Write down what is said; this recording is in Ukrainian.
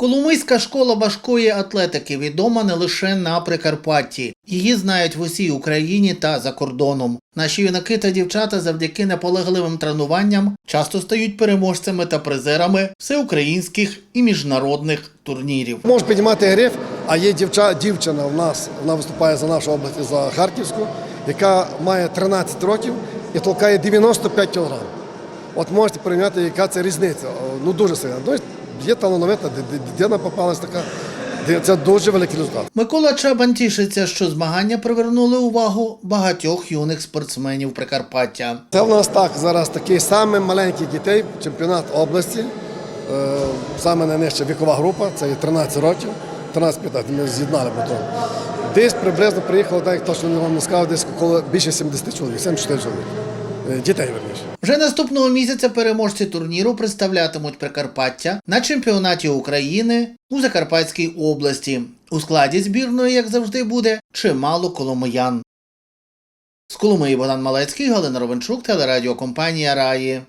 Коломийська школа важкої атлетики відома не лише на Прикарпатті. Її знають в усій Україні та за кордоном. Наші юнаки та дівчата завдяки наполегливим тренуванням часто стають переможцями та призерами всеукраїнських і міжнародних турнірів. Можеш піднімати гриф, а є дівча, дівчина в нас, вона виступає за нашу область, за Харківську, яка має 13 років і толкає 95 кг. От можете порівняти, яка це різниця. Ну дуже сильна. Є талановита, дитина попалась така. Це дуже великий результат. Микола Чабан тішиться, що змагання привернули увагу багатьох юних спортсменів Прикарпаття. Це в нас так зараз такий самий маленький дітей, чемпіонат області. Е, Саме найнижча вікова група, це 13 років, 13-15, ми з'єднали потім. Десь приблизно приїхало, так як точно вам не сказав, десь коло більше 70 чоловік, 74 чоловік. Е, Дітей верніше. Вже наступного місяця переможці турніру представлятимуть Прикарпаття на чемпіонаті України у Закарпатській області. У складі збірної, як завжди, буде чимало коломиян. З Коломиї Богдан Малецький, Галина Ровенчук, телерадіокомпанія Раї.